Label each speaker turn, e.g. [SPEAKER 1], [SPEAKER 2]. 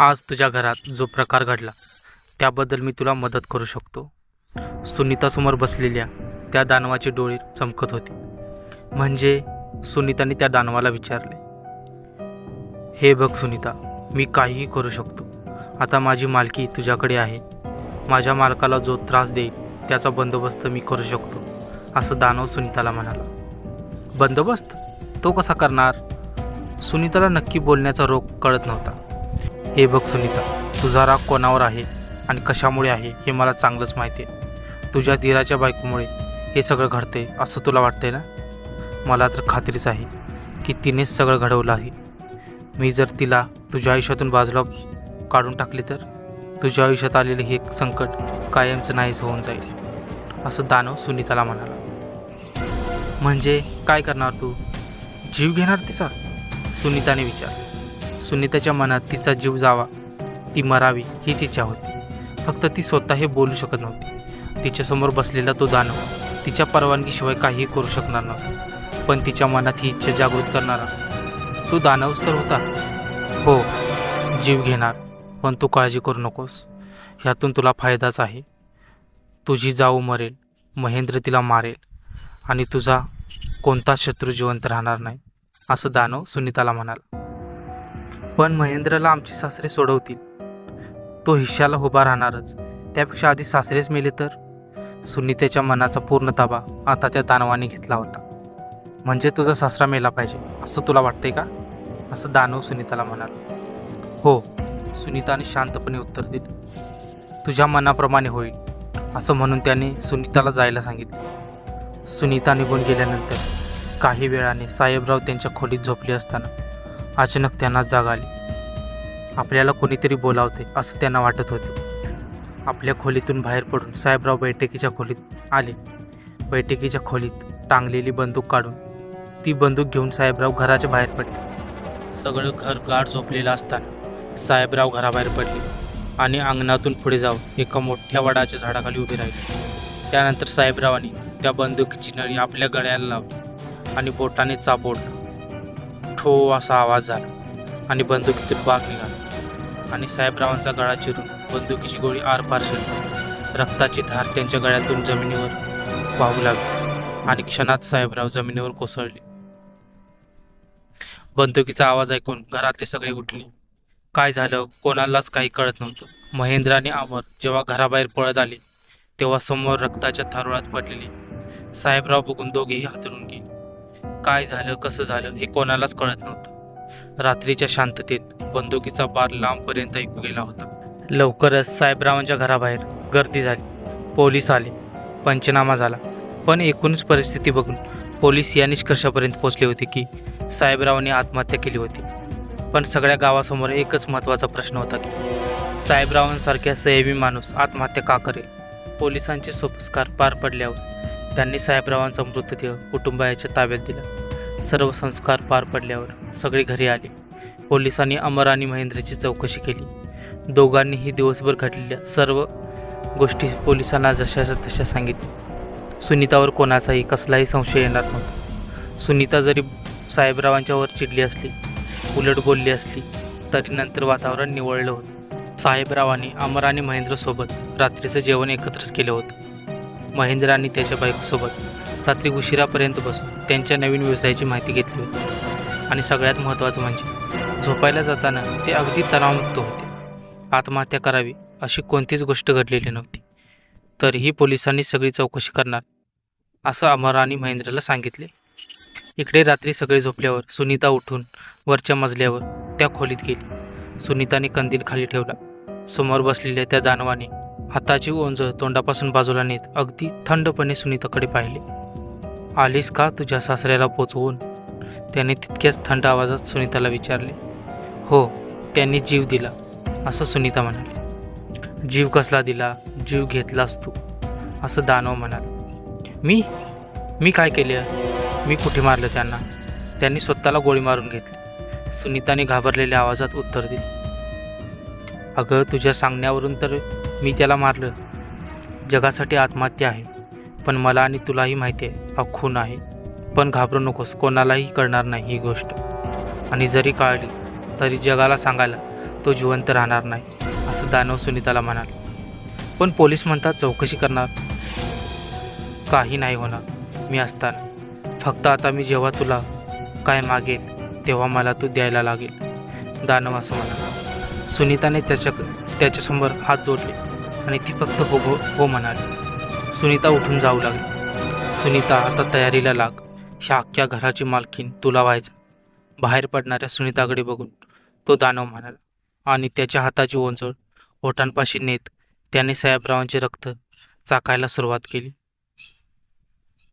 [SPEAKER 1] आज तुझ्या घरात जो प्रकार घडला त्याबद्दल मी तुला मदत करू शकतो. सुनीतासमोर बसलेल्या त्या दानवाचे डोळे चमकत होते. म्हणजे सुनीताने त्या दानवाला विचारले हे बघ सुनीता मी काहीही करू शकतो. आता माझी मालकी तुझ्याकडे आहे. माझ्या मालकाला जो त्रास देईल त्याचा बंदोबस्त मी करू शकतो असं दानव सुनीताला म्हणाला. बंदोबस्त? तो कसा करणार? सुनीताला नक्की बोलण्याचा रोग कळत नव्हता. हे बघ सुनीता तुझा राग कोणावर आहे आणि कशामुळे आहे हे मला चांगलंच माहिती आहे. तुझ्या धीराच्या बायकोमुळे हे सगळं घडते असं तुला वाटतंय ना? मला तर खात्रीच आहे की तिनेच सगळं घडवलं आहे. मी जर तिला तुझ्या आयुष्यातून बाजूला काढून टाकली तर? तुझ्या आयुष्यात आलेले हे संकट कायमचं नाहीच होऊन जाईल असं दानव सुनीताला म्हणाला. म्हणजे काय करणार तू? जीव घेणार तिचा? सुनीताने विचार सुनीताच्या मनात तिचा जीव जावा. ती मरावी हीच इच्छा होती. फक्त ती स्वतः हे बोलू शकत नव्हती. तिच्यासमोर बसलेला तो दानव तिच्या परवानगीशिवाय काहीही करू शकणार नव्हता. पण तिच्या मनात ही इच्छा जागृत करणारा तो दानवच तर होता. हो जीव घेणार पण तू काळजी करू नकोस. ह्यातून तुला फायदाच आहे. तुझी जाऊ मरेल महेंद्र तिला मारेल आणि तुझा कोणताच शत्रू जिवंत राहणार नाही असं दानव सुनीताला म्हणाला. पण महेंद्रला आमची सासरे सोडवतील. तो हिश्श्याला उभा राहणारच. त्यापेक्षा आधी सासरेच मेले तर? सुनीतेच्या मनाचा पूर्ण ताबा आता त्या दानवाने घेतला होता. म्हणजे तुझा सासरा मेला पाहिजे असं तुला वाटतंय का? असं दानव सुनीताला म्हणाला. हो सुनीताने शांतपणे उत्तर दिले. तुझ्या मनाप्रमाणे होईल असं म्हणून त्याने सुनीताला जायला सांगितले. सुनीता निघून गेल्यानंतर काही वेळाने साहेबराव त्यांच्या खोलीत झोपले असताना अचानक त्यांना जाग आली. आपल्याला कोणीतरी बोलावते असं त्यांना वाटत होते. आपल्या खोलीतून बाहेर पडून साहेबराव बैठकीच्या खोलीत आले. बैठकीच्या खोलीत टांगलेली बंदूक काढून ती बंदूक घेऊन साहेबराव घराच्या बाहेर पडले. सगळं घर गाढ झोपलेलं असताना साहेबराव घराबाहेर पडले आणि अंगणातून पुढे जाऊन एका मोठ्या वडाच्या झाडाखाली उभे राहिले. त्यानंतर साहेबरावांनी त्या बंदुकीची नळी आपल्या गळ्याला लावली आणि बोटाने चाप ओढला. ठो असा आवाज झाला आणि बंदुकीतून बाग निघाला. आणि साहेबरावांचा गळा चिरून बंदुकीची गोळी आरपार शिरली रक्ताची धार त्यांच्या गळ्यातून जमिनीवर वाहू लागली आणि क्षणात साहेबराव जमिनीवर कोसळले. बंदुकीचा आवाज ऐकून घरातले सगळे उठले. काय झालं कोणालाच काही कळत नव्हतं. महेंद्र आणि अमर जेव्हा घराबाहेर पळत आले तेव्हा समोर रक्ताच्या थारोळात पडलेले साहेबराव बघून दोघेही हातरून गेले. काय झालं कसं झालं हे कोणालाच कळत नव्हतं. रात्रीच्या शांततेत बंदुकीचा बार लांबपर्यंत ऐकू गेला होता. लवकरच साहेबरावांच्या घराबाहेर गर्दी झाली. पोलीस आले. पंचनामा झाला. पण एकूणच परिस्थिती बघून पोलीस या निष्कर्षापर्यंत पोहोचले होते की साहेबरावांनी आत्महत्या केली होती. पण सगळ्या गावासमोर एकच महत्त्वाचा प्रश्न होता की साहेबरावांसारख्या संयमी माणूस आत्महत्या का करेल? पोलिसांचे सोपस्कार पार पडल्यावर त्यांनी साहेबरावांचा मृतदेह कुटुंबाच्या ताब्यात दिला. सर्व संस्कार पार पडल्यावर सगळे घरी आले. पोलिसांनी अमर आणि महेंद्रची चौकशी केली. दोघांनीही दिवसभर घडलेल्या सर्व गोष्टी पोलिसांना जशाच्या तशा सांगितल्या. सुनीतावर कोणाचाही कसलाही संशय येणार नव्हता. सुनीता जरी साहेबरावांच्यावर चिडली असली उलट बोलली असली तरी नंतर वातावरण निवळलं होतं. साहेबरावांनी अमर आणि महेंद्रसोबत रात्रीचं जेवण एकत्रच केलं होतं. महेंद्र आणि त्याच्या बायकोसोबत रात्री उशिरापर्यंत बसून त्यांच्या नवीन व्यवसायाची माहिती घेतली होती. आणि सगळ्यात महत्त्वाचं म्हणजे झोपायला जाताना ते अगदी तणावमुक्त होते. आत्महत्या करावी अशी कोणतीच गोष्ट घडलेली नव्हती. तरीही पोलिसांनी सगळी चौकशी करणार असं अमर आणि महेंद्रला सांगितले. इकडे रात्री सगळे झोपल्यावर सुनीता उठून वरच्या मजल्यावर त्या खोलीत गेली. सुनीताने कंदील खाली ठेवला. समोर बसलेल्या त्या दानवाने हाताची ओंज तोंडापासून बाजूला नेत अगदी थंडपणे सुनीताकडे पाहिले. आलीस का तुझ्या सासऱ्याला पोचवून? त्याने तितक्याच थंड आवाजात सुनीताला विचारले. हो त्यांनी जीव दिला असं सुनीता म्हणाली. जीव कसला दिला? जीव घेतलास तू असं दानव म्हणाल. मी? मी काय केले? मी कुठे मारलं त्यांना? त्यांनी स्वतःला गोळी मारून घेतली. सुनीताने घाबरलेल्या आवाजात उत्तर दिले. अगं तुझ्या सांगण्यावरून तर मी त्याला मारलं. जगासाठी आत्महत्या आहे पण मला आणि तुलाही माहिती आहे हा खून आहे. पण घाबरू नकोस कोणालाही कळणार नाही ही गोष्ट. आणि जरी कळली तरी जगाला सांगायला तो जिवंत राहणार नाही असं दानव सुनीताला म्हणाल. पण पोलीस म्हणतात चौकशी करणार काही नाही होणार. मी असताना. फक्त आता मी जेव्हा तुला काय मागेल तेव्हा मला तू द्यायला लागेल. दानव असं म्हणाला. सुनीताने त्याच्या त्याच्यासमोर हात जोडले. आणि ती फक्त हो हो हो म्हणाली. सुनीता उठून जाऊ लागली. सुनीता आता तयारीला लाग. ह्या अख्ख्या घराची मालकीन तुला व्हायचं. बाहेर पडणाऱ्या सुनीताकडे बघून तो दानव म्हणाला आणि त्याच्या हाताची ओंजळ. ओठांपाशी नेत त्याने साहेबरावांचे रक्त चाकायला सुरुवात केली.